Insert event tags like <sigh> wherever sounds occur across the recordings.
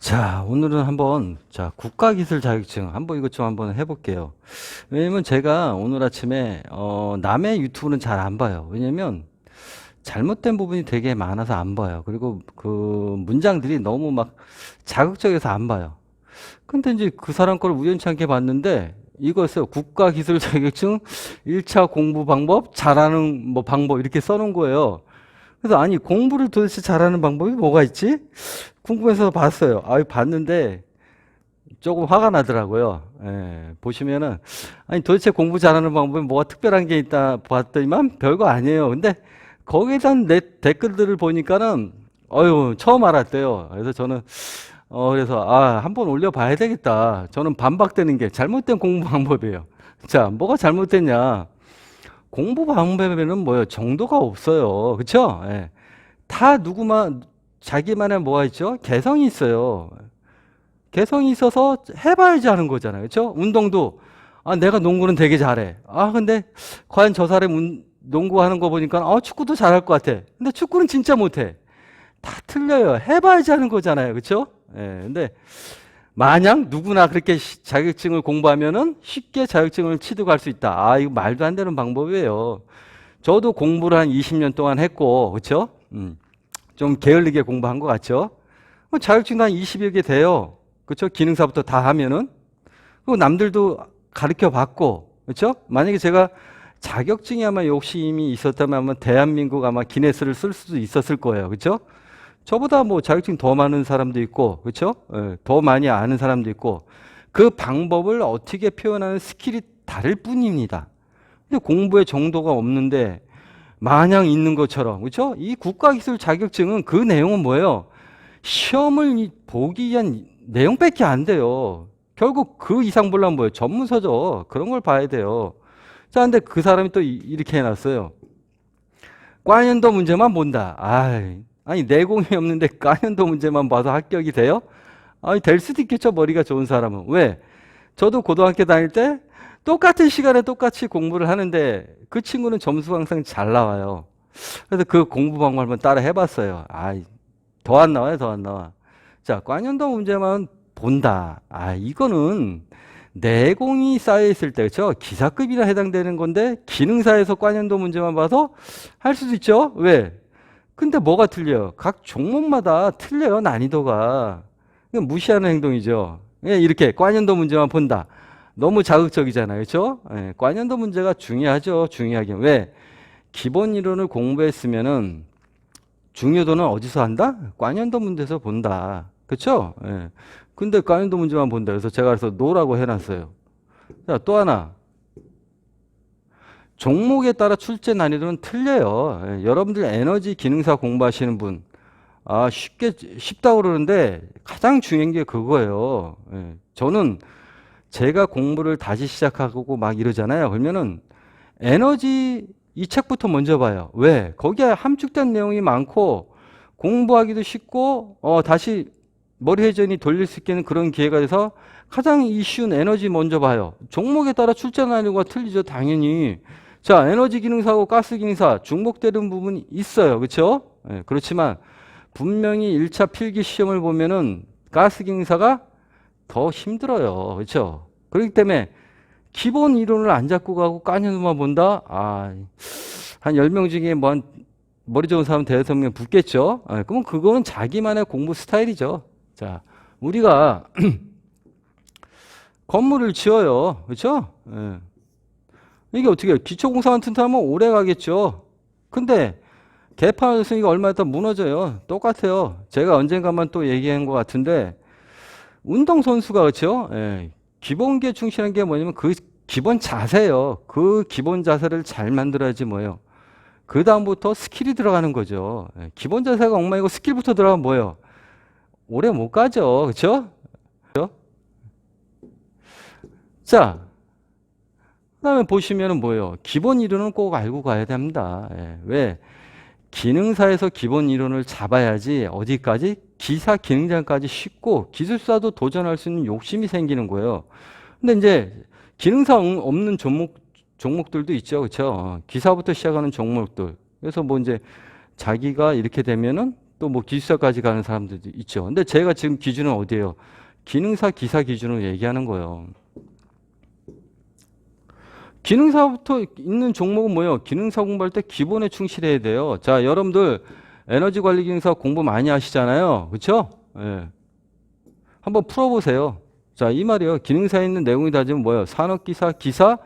자, 오늘은 한번 자, 국가기술 자격증 한번 이것 좀 한번 해볼게요. 왜냐면 제가 오늘 아침에 어, 남의 유튜브는 잘 안 봐요. 왜냐면 잘못된 부분이 되게 많아서 안 봐요. 그리고 그 문장들이 너무 막 자극적이어서 안 봐요. 근데 이제 그 사람 걸 우연찮게 봤는데 이거였어요. 국가기술 자격증 1차 공부 방법, 잘하는 뭐 방법 이렇게 써놓은 거예요. 그래서 아니 공부를 도대체 잘하는 방법이 뭐가 있지? 궁금해서 봤어요. 아, 봤는데 조금 화가 나더라고요. 예, 보시면은 아니 도대체 공부 잘하는 방법이 뭐가 특별한 게 있다 봤더니만 별거 아니에요. 근데 거기에 대한 내 댓글들을 보니까는 어유 처음 알았대요. 그래서 저는 어 그래서 아 한번 올려봐야 되겠다. 저는 반박되는 게 잘못된 공부 방법이에요. 자, 뭐가 잘못됐냐? 공부 방법에는 뭐예요? 정도가 없어요. 그렇죠? 예. 다 누구만 자기만의 뭐가 있죠? 개성이 있어요. 개성이 있어서 해봐야지 하는 거잖아요. 그렇죠? 운동도 아 내가 농구는 되게 잘해. 아 근데 과연 저 사람 운, 농구하는 거 보니까 아 축구도 잘할 것 같아. 근데 축구는 진짜 못해. 다 틀려요. 해봐야지 하는 거잖아요. 그렇죠? 예. 근데 만약 누구나 그렇게 시- 자격증을 공부하면은 쉽게 자격증을 취득할 수 있다. 아, 이거 말도 안 되는 방법이에요. 저도 공부를 한 20년 동안 했고, 그렇죠? 음, 좀 게을리게 공부한 것 같죠? 뭐 자격증도 한 20여 개 돼요. 그렇죠? 기능사부터 다 하면은. 그리고 남들도 가르쳐 받고, 그렇죠? 만약에 제가 자격증이 아마 욕심이 있었다면 아마 대한민국 아마 기네스를 쓸 수도 있었을 거예요. 그렇죠? 저보다 뭐 자격증 더 많은 사람도 있고, 그렇죠? 예, 더 많이 아는 사람도 있고, 그 방법을 어떻게 표현하는 스킬이 다를 뿐입니다. 근데 공부의 정도가 없는데 마냥 있는 것처럼, 그렇죠? 이 국가기술 자격증은 그 내용은 뭐예요? 시험을 이- 보기 위한 내용밖에 안 돼요. 결국 그 이상 보려면 뭐예요? 전문서죠. 그런 걸 봐야 돼요. 자, 근데 그 사람이 또 이- 이렇게 해놨어요. 과연도 문제만 본다. 아이, 아니 내공이 없는데 과연도 문제만 봐도 합격이 돼요? 아니 될 수도 있겠죠 머리가 좋은 사람은 왜? 저도 고등학교 다닐 때 똑같은 시간에 똑같이 공부를 하는데 그 친구는 점수가 항상 잘 나와요. 그래서 그 공부 방법 한번 따라 해봤어요. 아이 더안 나와요 더 안 나와. 자 과연도 문제만 본다. 아 이거는 내공이 쌓여 있을 때 그렇죠 기사급이나 해당되는 건데 기능사에서 관연도 문제만 봐서 할 수도 있죠. 왜? 근데 뭐가 틀려요? 각 종목마다 틀려요, 난이도가. 무시하는 행동이죠. 예, 이렇게 관연도 문제만 본다. 너무 자극적이잖아요. 그렇죠? 예, 관연도 문제가 중요하죠. 중요하긴. 왜? 기본 이론을 공부했으면은 중요도는 어디서 한다? 관연도 문제에서 본다. 그렇죠? 예. 근데 관연도 문제만 본다. 그래서 제가 그래서 노라고 해 놨어요. 자, 또 하나. 종목에 따라 출제 난이도는 틀려요. 예, 여러분들 에너지 기능사 공부하시는 분, 아, 쉽게, 쉽다고 그러는데 가장 중요한 게 그거예요. 예, 저는 제가 공부를 다시 시작하고 막 이러잖아요. 그러면은 에너지 이 책부터 먼저 봐요. 왜? 거기에 함축된 내용이 많고 공부하기도 쉽고, 어, 다시 머리 회전이 돌릴 수 있는 그런 기회가 돼서 가장 이 쉬운 에너지 먼저 봐요. 종목에 따라 출제 난이도가 틀리죠. 당연히. 자, 에너지 기능사하고 가스 기능사 중복되는 부분이 있어요. 그렇죠? 예, 그렇지만 분명히 1차 필기 시험을 보면은 가스 기능사가 더 힘들어요. 그렇죠? 그렇기 때문에 기본 이론을 안 잡고 가고 까녀만 본다? 아, 한 10명 중에 뭐 한 머리 좋은 사람 대여섯 명 붙겠죠? 예, 그러면 그거는 자기만의 공부 스타일이죠. 자, 우리가 <clears throat> 건물을 지어요. 그렇죠? 예. 이게 어떻게? 기초공사만 튼튼하면 오래 가겠죠. 근데 개판 승이가 얼마 있다 무너져요. 똑같아요. 제가 언젠가만 또 얘기한 것 같은데 운동 선수가 그렇죠? 예. 기본기에 충실한 게 뭐냐면 그 기본 자세예요. 그 기본 자세를 잘 만들어야지 뭐예요. 그 다음부터 스킬이 들어가는 거죠. 예. 기본 자세가 엉망이고 스킬부터 들어가면 뭐예요? 오래 못 가죠. 그렇죠? 자, 그 다음에 보시면은 뭐예요? 기본 이론은 꼭 알고 가야 됩니다. 예, 왜? 기능사에서 기본 이론을 잡아야지 어디까지 기사 기능장까지 쉽고 기술사도 도전할 수 있는 욕심이 생기는 거예요. 근데 이제 기능사 응- 없는 종목 종목들도 있죠, 그렇죠? 기사부터 시작하는 종목들. 그래서 뭐 이제 자기가 이렇게 되면은 또 뭐 기숙사까지 가는 사람들도 있죠. 근데 제가 지금 기준은 어디예요? 기능사 기사 기준으로 얘기하는 거예요. 기능사부터 있는 종목은 뭐예요? 기능사 공부할 때 기본에 충실해야 돼요. 자, 여러분들 에너지 관리 기능사 공부 많이 하시잖아요. 그렇죠? 예. 한번 풀어보세요. 자, 이 말이에요. 기능사에 있는 내용이 다지면 뭐예요? 산업기사, 기사,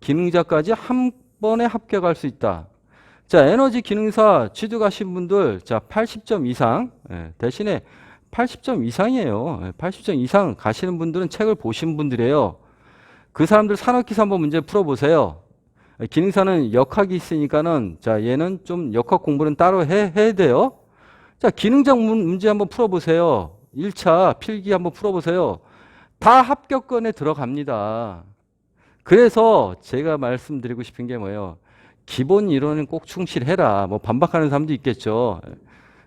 기능자까지 한 번에 합격할 수 있다. 자, 에너지 기능사 취득하신 분들, 자, 80점 이상, 예, 대신에 80점 이상이에요. 예, 80점 이상 가시는 분들은 책을 보신 분들이에요. 그 사람들 산업기사 한번 문제 풀어보세요. 예, 기능사는 역학이 있으니까는, 자, 얘는 좀 역학 공부는 따로 해, 해야 돼요. 자, 기능장 문- 문제 한번 풀어보세요. 1차 필기 한번 풀어보세요. 다 합격권에 들어갑니다. 그래서 제가 말씀드리고 싶은 게 뭐예요? 기본 이론은 꼭 충실해라. 뭐 반박하는 사람도 있겠죠.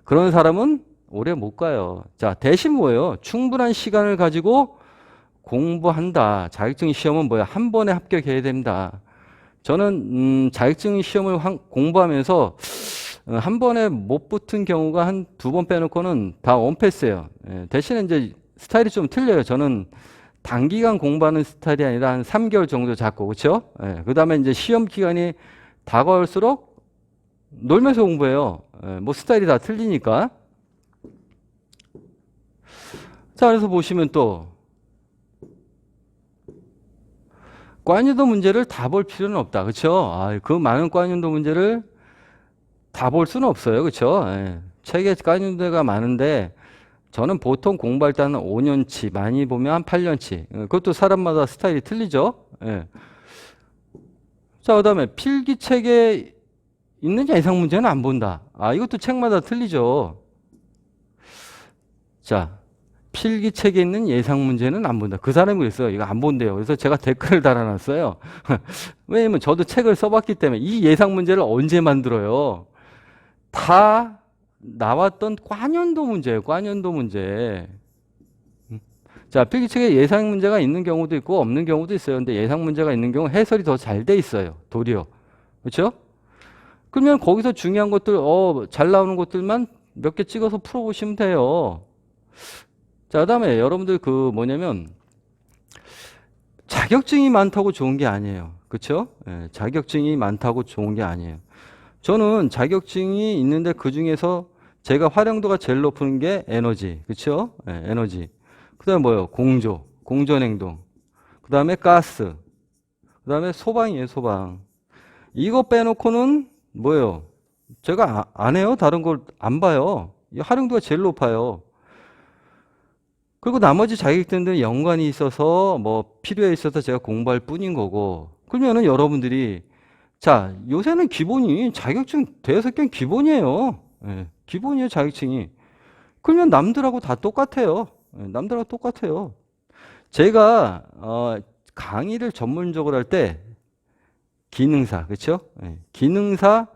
그런 사람은 오래 못 가요. 자, 대신 뭐예요? 충분한 시간을 가지고 공부한다. 자격증 시험은 뭐야? 한 번에 합격해야 됩니다. 저는 음, 자격증 시험을 한- 공부하면서 어, 한 번에 못 붙은 경우가 한 두 번 빼놓고는 다 원패스예요. 예, 대신에 이제 스타일이 좀 틀려요. 저는 단기간 공부하는 스타일이 아니라 한 3개월 정도 잡고 그렇죠? 예, 그다음에 이제 시험 기간이 다가올수록 놀면서 공부해요. 예, 뭐 스타일이 다 틀리니까. 자, 그래서 보시면 또 관유도 문제를 다 볼 필요는 없다. 그렇죠? 아, 그 많은 관유도 문제를 다 볼 수는 없어요. 그렇죠? 예. 책에 관유도가 많은데 저는 보통 공부할 때는 5년치, 많이 보면 한 8년치. 예, 그것도 사람마다 스타일이 틀리죠. 예. 자, 그 다음에 필기책에 있는 예상 문제는 안 본다. 아, 이것도 책마다 틀리죠. 자, 필기책에 있는 예상 문제는 안 본다. 그 사람이 그랬어요. 이거 안 본대요. 그래서 제가 댓글을 달아놨어요. <laughs> 왜냐면 저도 책을 써봤기 때문에 이 예상 문제를 언제 만들어요? 다 나왔던 관연도 문제예요. 관연도 문제. 음. 자, 필기책에 예상 문제가 있는 경우도 있고 없는 경우도 있어요. 근데 예상 문제가 있는 경우 해설이 더 잘 돼 있어요. 도리어. 그렇죠? 그러면 거기서 중요한 것들 어, 잘 나오는 것들만 몇 개 찍어서 풀어 보시면 돼요. 자, 그다음에 여러분들 그 뭐냐면 자격증이 많다고 좋은 게 아니에요. 그렇죠? 예, 자격증이 많다고 좋은 게 아니에요. 저는 자격증이 있는데 그 중에서 제가 활용도가 제일 높은 게 에너지, 그렇죠? 예, 에너지. 그다음에 뭐요? 공조, 공전 행동. 그다음에 가스. 그다음에 소방이에요, 소방. 이거 빼놓고는 뭐예요? 제가 아- 안 해요. 다른 걸 안 봐요. 이 활용도가 제일 높아요. 그리고 나머지 자격증들은 연관이 있어서 뭐 필요해 있어서 제가 공부할 뿐인 거고. 그러면은 여러분들이 자, 요새는 기본이 자격증 대여섯 개는 기본이에요. 예, 기본이에요, 자격증이. 그러면 남들하고 다 똑같아요. 예, 남들하고 똑같아요. 제가 어, 강의를 전문적으로 할 때 기능사, 그렇죠? 예, 기능사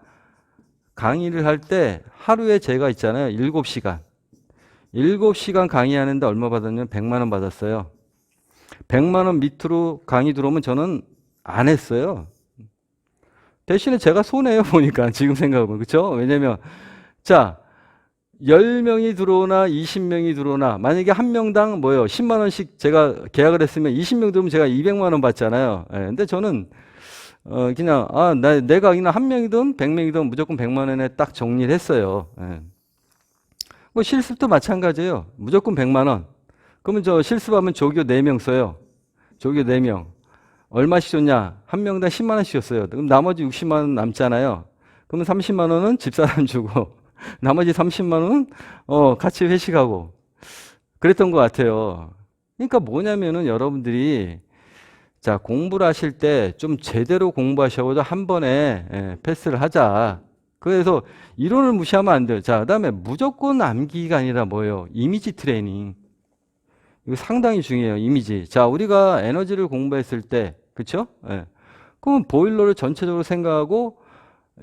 강의를 할 때 하루에 제가 있잖아요. 7시간. 7시간 강의하는데 얼마 받았냐면 100만 원 받았어요. 100만 원 밑으로 강의 들어오면 저는 안 했어요. 대신에 제가 손해요 <laughs> 보니까 지금 생각하면 그렇죠? 왜냐면 자 10명이 들어오나 20명이 들어오나 만약에 한 명당 뭐예요? 10만 원씩 제가 계약을 했으면 20명 들으면 제가 200만 원 받잖아요. 예, 근데 저는 어 그냥 아 나, 내가 그냥 한 명이든 100명이든 무조건 100만 원에 딱 정리를 했어요. 예. 뭐 실습도 마찬가지예요. 무조건 100만 원. 그러면 저 실습하면 조교 4명 써요. 조교 4명. 얼마씩 줬냐? 한 명당 10만 원씩 줬어요. 그럼 나머지 60만 원 남잖아요. 그러면 30만 원은 집사람 <laughs> 주고 나머지 30만 원은 어 같이 회식하고 그랬던 것 같아요. 그러니까 뭐냐면은 여러분들이 자 공부를 하실 때 좀 제대로 공부하셔도 한 번에 예, 패스를 하자. 그래서 이론을 무시하면 안 돼요. 자, 그다음에 무조건 암기가 아니라 뭐예요? 이미지 트레이닝. 이거 상당히 중요해요. 이미지. 자, 우리가 에너지를 공부했을 때, 그렇죠? 예. 그러면 보일러를 전체적으로 생각하고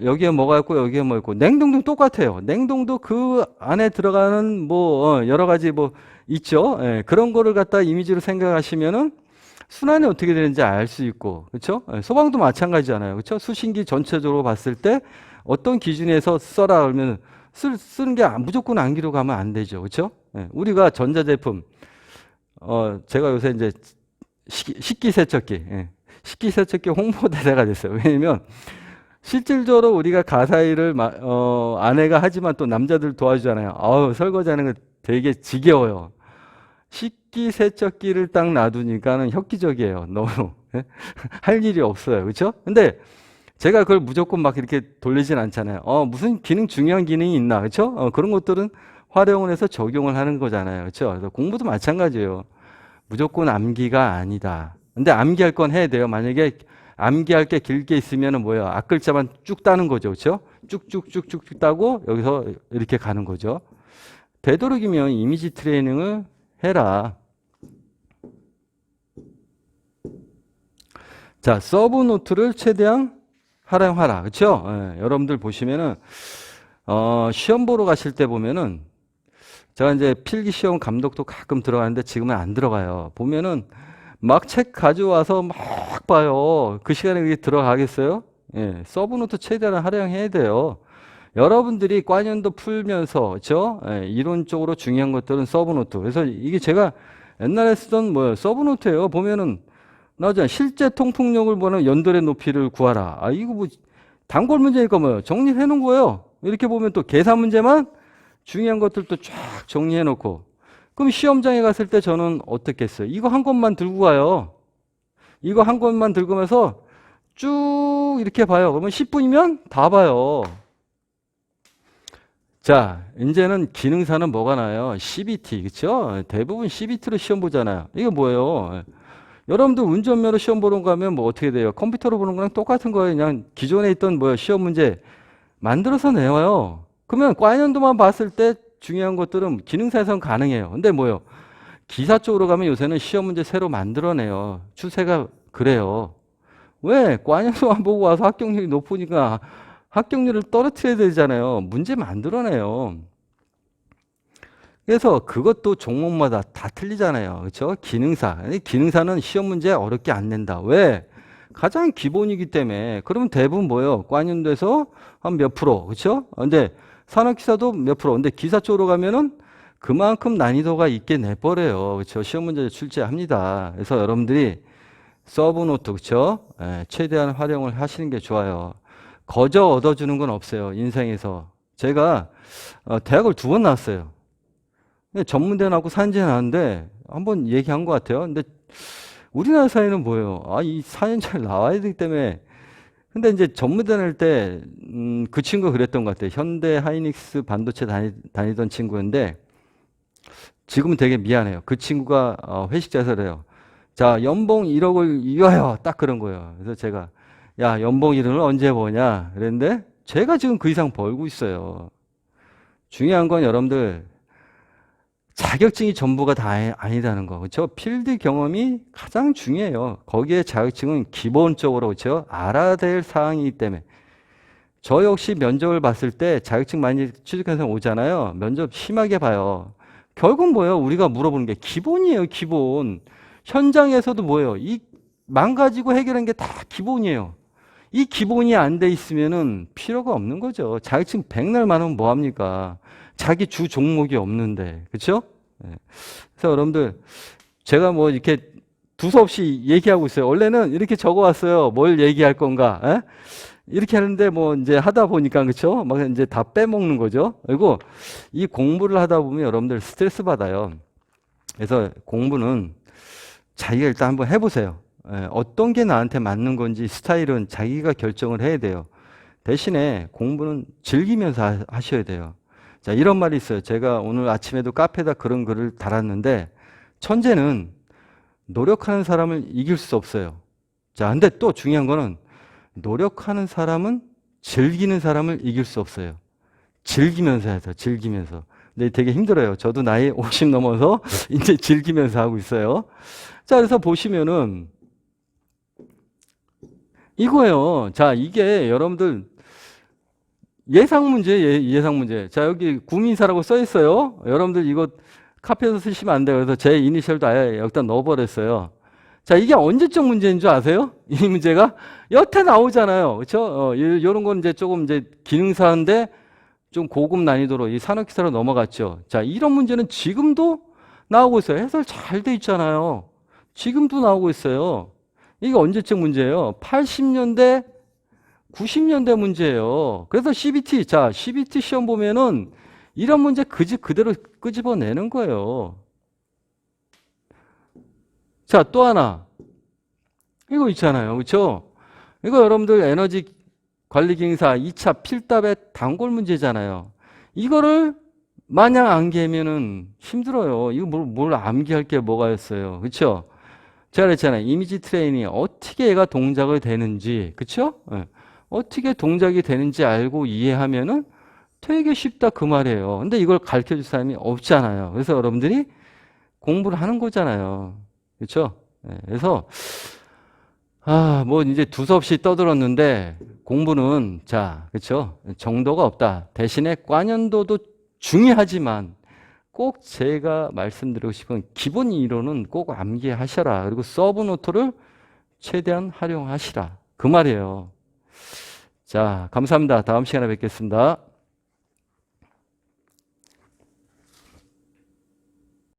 여기에 뭐가 있고 여기에 뭐 있고 냉동도 똑같아요. 냉동도 그 안에 들어가는 뭐 어, 여러 가지 뭐 있죠. 예. 그런 거를 갖다 이미지로 생각하시면은 순환이 어떻게 되는지 알 수 있고, 그렇죠? 예. 소방도 마찬가지잖아요. 그렇죠? 수신기 전체적으로 봤을 때 어떤 기준에서 써라 그러면 쓸, 쓰는 게 안- 무조건 암기로 가면 안 되죠. 그렇죠? 예, 우리가 전자제품 어 제가 요새 이제 식기, 식기 세척기 예, 식기세척기 홍보대사가 됐어요. 왜냐면 실질적으로 우리가 가사일을 마- 어, 아내가 하지만 또 남자들 도와주잖아요. 아우 설거지하는 거 되게 지겨워요. 식기세척기를 딱 놔두니까는 혁기적이에요. 너무 예? <laughs> 할 일이 없어요. 그렇죠? 근데 제가 그걸 무조건 막 이렇게 돌리진 않잖아요. 어, 무슨 기능 중요한 기능이 있나, 그렇죠? 어, 그런 것들은 활용을 해서 적용을 하는 거잖아요, 그렇죠? 그래서 공부도 마찬가지예요. 무조건 암기가 아니다. 근데 암기할 건 해야 돼요. 만약에 암기할 게 길게 있으면은 뭐예요? 앞글자만 쭉 따는 거죠, 그렇죠? 쭉쭉쭉쭉쭉 따고 여기서 이렇게 가는 거죠. 되도록이면 이미지 트레이닝을 해라. 자, 서브 노트를 최대한 활용하라. 그렇죠? 예, 여러분들 보시면은 어, 시험 보러 가실 때 보면은 제가 이제 필기 시험 감독도 가끔 들어가는데 지금은 안 들어가요. 보면은 막 책 가져와서 막 봐요. 그 시간에 그게 들어가겠어요? 예, 서브 노트 최대한 활용해야 돼요. 여러분들이 과년도 풀면서 그렇죠? 예, 이론적으로 중요한 것들은 서브 노트. 그래서 이게 제가 옛날에 쓰던 뭐 서브 노트예요. 보면은 나오잖아. 실제 통풍력을 보는 연돌의 높이를 구하라. 아, 이거 뭐, 단골 문제니까 뭐요. 정리해 놓은 거예요. 이렇게 보면 또 계산 문제만 중요한 것들도 쫙 정리해 놓고. 그럼 시험장에 갔을 때 저는 어떻게 했어요? 이거 한 권만 들고 가요. 이거 한 권만 들고 가면서 쭉 이렇게 봐요. 그러면 10분이면 다 봐요. 자, 이제는 기능사는 뭐가 나요? CBT, 그쵸? 대부분 CBT로 시험 보잖아요. 이게 뭐예요? 여러분들 운전면허 시험 보러 가면 뭐 어떻게 돼요? 컴퓨터로 보는 거랑 똑같은 거예요. 그냥 기존에 있던 뭐 시험 문제 만들어서 내와요. 그러면 과연도만 봤을 때 중요한 것들은 기능사에선 가능해요. 근데 뭐요? 기사 쪽으로 가면 요새는 시험 문제 새로 만들어내요. 추세가 그래요. 왜? 과연도만 보고 와서 합격률이 높으니까 합격률을 떨어뜨려야 되잖아요. 문제 만들어내요. 그래서 그것도 종목마다 다 틀리잖아요. 그렇죠? 기능사. 기능사는 시험 문제 어렵게 안 낸다. 왜? 가장 기본이기 때문에. 그러면 대부분 뭐예요? 관연돼서 한 몇 프로. 그렇죠? 근데 산업기사도 몇 프로. 근데 기사 쪽으로 가면은 그만큼 난이도가 있게 내버려요. 그렇죠? 시험 문제 출제합니다. 그래서 여러분들이 서브노트, 그렇죠? 예, 최대한 활용을 하시는 게 좋아요. 거저 얻어주는 건 없어요. 인생에서. 제가 어, 대학을 두 번 나왔어요. 근데 전문대 나고 산재 나왔는데 한번 얘기한 것 같아요. 근데 우리나라 사회는 뭐예요? 아, 이 4년짜리 나와야 되기 때문에. 근데 이제 전문대 날 때, 음, 그 친구가 그랬던 것 같아요. 현대 하이닉스 반도체 다니, 다니던 친구인데, 지금은 되게 미안해요. 그 친구가 어, 회식 자서 그래요. 자, 연봉 1억을 이어요. 딱 그런 거예요. 그래서 제가, 야, 연봉 1억을 언제 버냐? 그랬는데, 제가 지금 그 이상 벌고 있어요. 중요한 건 여러분들, 자격증이 전부가 다 아니- 아니다는 거. 그렇죠? 필드 경험이 가장 중요해요. 거기에 자격증은 기본적으로 그렇죠? 알아야 될 사항이기 때문에. 저 역시 면접을 봤을 때 자격증 많이 취득한 사람 오잖아요. 면접 심하게 봐요. 결국 뭐예요? 우리가 물어보는 게 기본이에요, 기본. 현장에서도 뭐예요? 이 망가지고 해결한 게 다 기본이에요. 이 기본이 안 돼 있으면은 필요가 없는 거죠. 자격증 백날 많으면 뭐 합니까? 자기 주 종목이 없는데. 그렇죠? 그래서 여러분들 제가 뭐 이렇게 두서없이 얘기하고 있어요. 원래는 이렇게 적어 왔어요. 뭘 얘기할 건가? 에? 이렇게 하는데 뭐 이제 하다 보니까 그렇죠? 막 이제 다 빼먹는 거죠. 그리고 이 공부를 하다 보면 여러분들 스트레스 받아요. 그래서 공부는 자기가 일단 한번 해보세요. 예, 어떤 게 나한테 맞는 건지 스타일은 자기가 결정을 해야 돼요. 대신에 공부는 즐기면서 하- 하셔야 돼요. 자, 이런 말이 있어요. 제가 오늘 아침에도 카페에다 그런 글을 달았는데, 천재는 노력하는 사람을 이길 수 없어요. 자, 근데 또 중요한 거는 노력하는 사람은 즐기는 사람을 이길 수 없어요. 즐기면서 돼요. 즐기면서. 근데 되게 힘들어요. 저도 나이 50 넘어서 <laughs> 이제 즐기면서 하고 있어요. 자, 그래서 보시면은 이거예요. 자, 이게 여러분들 예상 문제, 예, 예상 문제. 자, 여기 구민사라고 써 있어요. 여러분들 이거 카페에서 쓰시면 안 돼요. 그래서 제 이니셜도 아예 여기다 넣어버렸어요. 자, 이게 언제적 문제인 줄 아세요? <laughs> 이 문제가 여태 나오잖아요. 그렇죠? 어, 이- 이런 건 이제 조금 이제 기능사인데 좀 고급 난이도로 이 산업기사로 넘어갔죠. 자, 이런 문제는 지금도 나오고 있어요. 해설 잘 돼 있잖아요. 지금도 나오고 있어요. 이게 언제쯤 문제예요? 80년대, 90년대 문제예요. 그래서 CBT, 자, CBT 시험 보면은 이런 문제 그 집 그대로 끄집어내는 거예요. 자, 또 하나. 이거 있잖아요. 그렇죠? 이거 여러분들 에너지 관리 기능사 2차 필답의 단골 문제잖아요. 이거를 마냥 암기하면은 힘들어요. 이거 뭘, 뭘 암기할 게 뭐가 있어요. 그렇죠? 제가 그랬잖아요. 이미지 트레이닝 어떻게 얘가 동작을 되는지, 그렇죠? 예. 어떻게 동작이 되는지 알고 이해하면은 되게 쉽다 그 말이에요. 근데 이걸 가르쳐 줄 사람이 없잖아요. 그래서 여러분들이 공부를 하는 거잖아요. 그렇죠? 예, 그래서 아, 뭐 이제 두서없이 떠들었는데 공부는 자, 그렇죠? 정도가 없다. 대신에 관연도도 중요하지만 꼭 제가 말씀드리고 싶은 기본 이론은 꼭 암기하셔라. 그리고 서브 노트를 최대한 활용하시라. 그 말이에요. 자, 감사합니다. 다음 시간에 뵙겠습니다.